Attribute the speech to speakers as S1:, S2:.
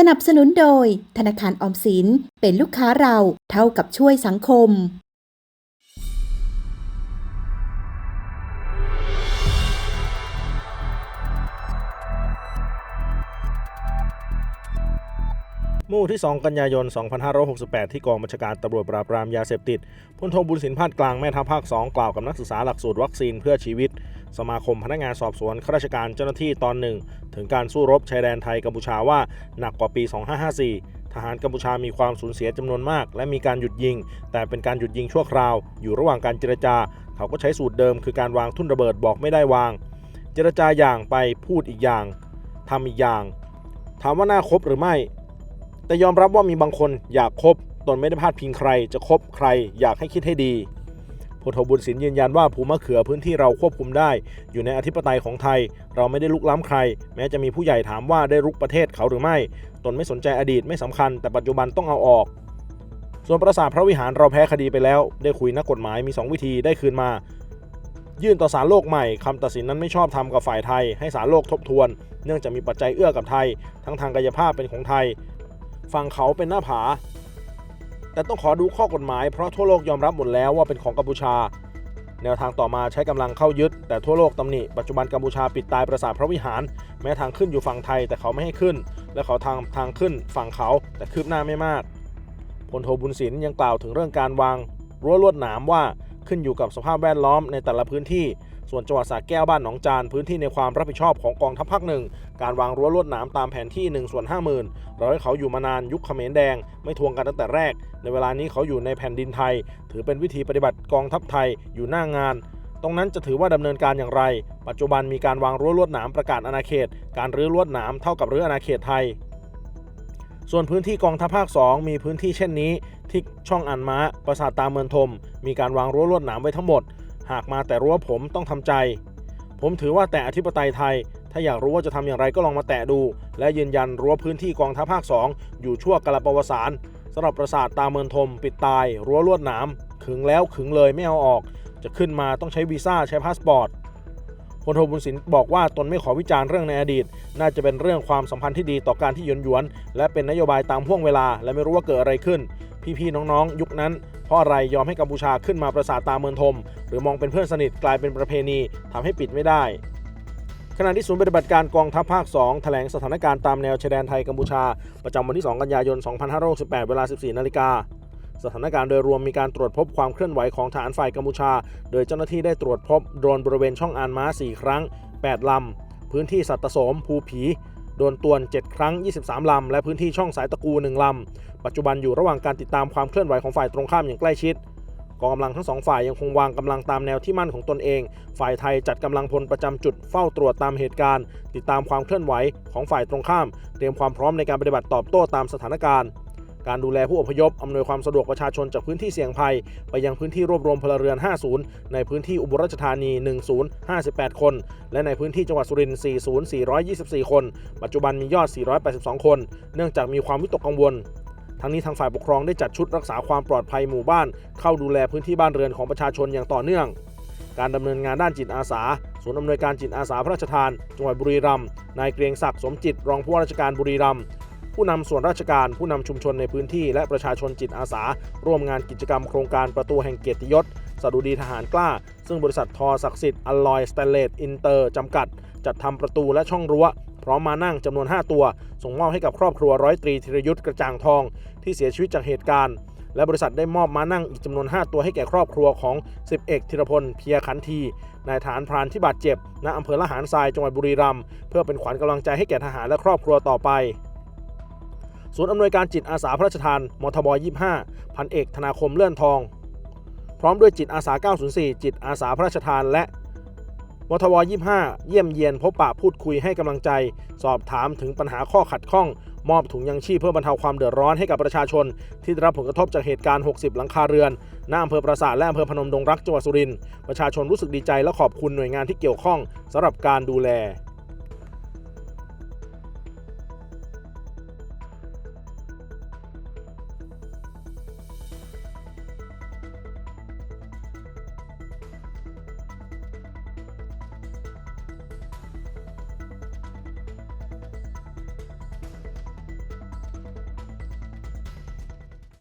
S1: สนับสนุนโดย ธนาคารออมสินเป็นลูกค้าเราเท่ากับช่วยสังคม
S2: เมื่อวันที่ 2 กันยายน 2568 ที่กองบัญชาการตำรวจปราบปรามยาเสพติดพลโทบุญสินพาดกลางแม่ทัพภาค 2 กล่าวกับนักศึกษาหลักสูตรวัคซีนเพื่อชีวิต สมาคมพนักงานสอบสวนข้าราชการเจ้าหน้าที่ตอนหนึ่ง ถึงการสู้รบชายแดนไทยกัมพูชาว่าหนักกว่าปี 2554 ทหารกัมพูชามีความสูญเสียจำนวนมาก และมีการหยุดยิง แต่เป็นการหยุดยิงชั่วคราว อยู่ระหว่างการเจรจา เขาก็ใช้สูตรเดิม คือการวางทุ่นระเบิดบอกไม่ได้วาง เจรจาอย่างไปพูดอีกอย่างทำอีกอย่าง ถามว่าน่าคบหรือไม่ แต่ยอมรับว่ามีบางคนอยากคบตนไม่ได้พาดพิงใคร จะคบใคร อยากให้คิดให้ดี ลโทบุญสินยืนยันว่าภูมะเขือพื้นที่เราควบคุมได้ อยู่ในอธิปไตยของไทย เราไม่ได้ลุกล้ำใคร แม้จะมีผู้ใหญ่ถามว่าได้รุกประเทศเขาหรือไม่ ตนไม่สนใจอดีตไม่สำคัญ แต่ปัจจุบันต้องเอาออก ส่วนปราสาทพระวิหารเราแพ้คดีไปแล้ว ได้คุยนักกฎหมายมี 2 วิธีได้คืนมา ยื่นต่อศาลโลกใหม่คำตัดสินนั้นไม่ชอบทำกับฝ่ายไทย ให้ศาลโลกทบทวน เนื่องจากมีปัจจัยเอื้อกับไทย ทั้งทางกายภาพเป็นของไทยฝั่งเขาเป็นหน้าผา แต่ต้องขอดูข้อกฎหมายเพราะทั่วโลกยอมรับหมดแล้วว่าเป็นของกัมพูชา แนวทางต่อมาใช้กำลังเข้ายึด แต่ทั่วโลกตำหนิ ปัจจุบันกัมพูชาปิดตายปราสาทพระวิหาร แม้ทางขึ้นอยู่ฝั่งไทยแต่เขาไม่ให้ขึ้น และเขาทางทางขึ้นฝั่งเขาแต่คืบหน้าไม่มากพลโทบุญสินยังกล่าวถึงเรื่องการวางรั้วลวดหนามว่าขึ้นอยู่กับสภาพแวดล้อมในแต่ละพื้นที่ ส่วนจังหวัดสระแก้วบ้านหนองจานพื้นที่ในความรับผิดชอบของกองทัพภาคหนึ่งการวางรั้วลวดหนามตามแผนที่1ส่วน50,000เราให้เขาอยู่มานานยุคเขมรแดง ไม่ทวงกันตั้งแต่แรก ในเวลานี้เขาอยู่ในแผ่นดินไทย ถือเป็นวิธีปฏิบัติกองทัพไทยอยู่หน้างาน ตรงนั้นจะถือว่าดำเนินการอย่างไร ปัจจุบันมีการวางรั้วลวดหนามประกาศอาณาเขต การรื้อลวดหนามเท่ากับรื้ออาณาเขตไทยส่วนพื้นที่กองทัพภาค 2 มีพื้นที่เช่นนี้ ที่ช่องอันม้าปราสาทตาเมืองทม มีการวางรั้วลวดหนามไว้ทั้งหมด หากมาแต่รั้วผมต้องทำใจ ผมถือว่าแต่อธิปไตยไทย ถ้าอยากรู้ว่าจะทำอย่างไรก็ลองมาแตะดู และยืนยันรั้วพื้นที่กองทัพภาค 2 อยู่ชั่วกาลปวสารสำหรับปราสาทตาเมืองทม ปิดตาย รั้วลวดหนามขึงแล้วขึงเลยไม่เอาออก จะขึ้นมาต้องใช้วีซ่าใช้พาสปอร์ตพลโทบุญสินบอกว่าตนไม่ขอวิจารณ์เรื่องในอดีต น่าจะเป็นเรื่องความสัมพันธ์ที่ดีต่อการที่หยวนหยวน และเป็นนโยบายตามห่วงเวลา และไม่รู้ว่าเกิดอะไรขึ้น พี่ๆน้องๆ ยุคนั้น เพราะอะไรยอมให้กัมพูชาขึ้นมาประสาทตาเมืองทม หรือมองเป็นเพื่อนสนิทกลายเป็นประเพณีทำให้ปิดไม่ได้ ขณะที่ศูนย์ปฏิบัติการกองทัพภาค 2 แถลงสถานการณ์ตามแนวชายแดนไทยกัมพูชา ประจำวันที่ 2 กันยายน 2568 เวลา 14 นาฬิกาสถานการณ์โดยรวมมีการตรวจพบความเคลื่อนไหวของฐานฝ่ายกัมพูชา โดยเจ้าหน้าที่ได้ตรวจพบโดรนบริเวณช่องอานม้า 4 ครั้ง 8 ลำ พื้นที่สัตตสม ภูผี โดนตวน 7 ครั้ง 23 ลำ และพื้นที่ช่องสายตะกู 1 ลำ ปัจจุบันอยู่ระหว่างการติดตามความเคลื่อนไหวของฝ่ายตรงข้ามอย่างใกล้ชิดกองกำลังทั้งสองฝ่ายยังคงวางกำลังตามแนวที่มั่นของตนเอง ฝ่ายไทยจัดกำลังพลประจำจุดเฝ้าตรวจตามเหตุการณ์ ติดตามความเคลื่อนไหวของฝ่ายตรงข้าม เตรียมความพร้อมในการปฏิบัติตอบโต้ตามสถานการณ์ การดูแลผู้อพยพ อำนวยความสะดวกประชาชนจากพื้นที่เสี่ยงภัย ไปยังพื้นที่รวบรวมพลเรือน 50 ในพื้นที่อุบลราชธานี 10 58 คน และในพื้นที่จังหวัดสุรินทร์ 40 424 คน ปัจจุบันมียอด 482 คน เนื่องจากมีความวิตกกังวลทั้งนี้ทางฝ่ายปกครองได้จัดชุดรักษาความปลอดภัยหมู่บ้าน เข้าดูแลพื้นที่บ้านเรือนของประชาชนอย่างต่อเนื่อง การดำเนินงานด้านจิตอาสาศูนย์อำนวยการจิตอาสาพระราชทาน จังหวัดบุรีรัมย์นายเกรียงศักดิ์สมจิตรองผู้ว่าราชการบุรีรัมย์ ผู้นำส่วนราชการ ผู้นำชุมชนในพื้นที่ และประชาชนจิตอาสา ร่วมงานกิจกรรมโครงการประตูแห่งเกียรติยศสดุดีทหารกล้า ซึ่งบริษัททอศักดิ์สิทธิ์อลลอยสแตนเลสอินเตอร์จำกัด จัดทำประตูและช่องรั้ว พร้อมมานั่งจำนวน 5 ตัว ส่งมอบให้กับครอบครัวร้อยตรีธีรยุทธ์กระจ่างทอง ที่เสียชีวิตจากเหตุการณ์ และบริษัทได้มอบมานั่งอีกจำนวน 5 ตัวให้แก่ครอบครัวของ 10 เอกธีรพลเพียขันทีนายฐานพรานที่บาดเจ็บณอำเภอละหารทรายจังหวัดบุรีรัมย์เพื่อเป็นขวัญกำลังใจให้แก่ทหารและครอบครัวต่อไป ศูนย์อำนวยการจิตอาสาพระราชทานมทบ 25 พันเอกธนาคมเลื่อนทอง พร้อมด้วยจิตอาสา 904 จิตอาสาพระราชทานและมทบ 25 เยี่ยมเยียนพบปะพูดคุยให้กำลังใจ สอบถามถึงปัญหาข้อขัดข้อง มอบถุงยังชีพเพื่อบรรเทาความเดือดร้อนให้กับประชาชน ที่ได้รับผลกระทบจากเหตุการณ์ 60 หลังคาเรือนหน้าอำเภอปราสาทและอำเภอพนมดงรักจังหวัดสุรินทร์ประชาชนรู้สึกดีใจและขอบคุณหน่วยงานที่เกี่ยวข้องสำหรับการดูแล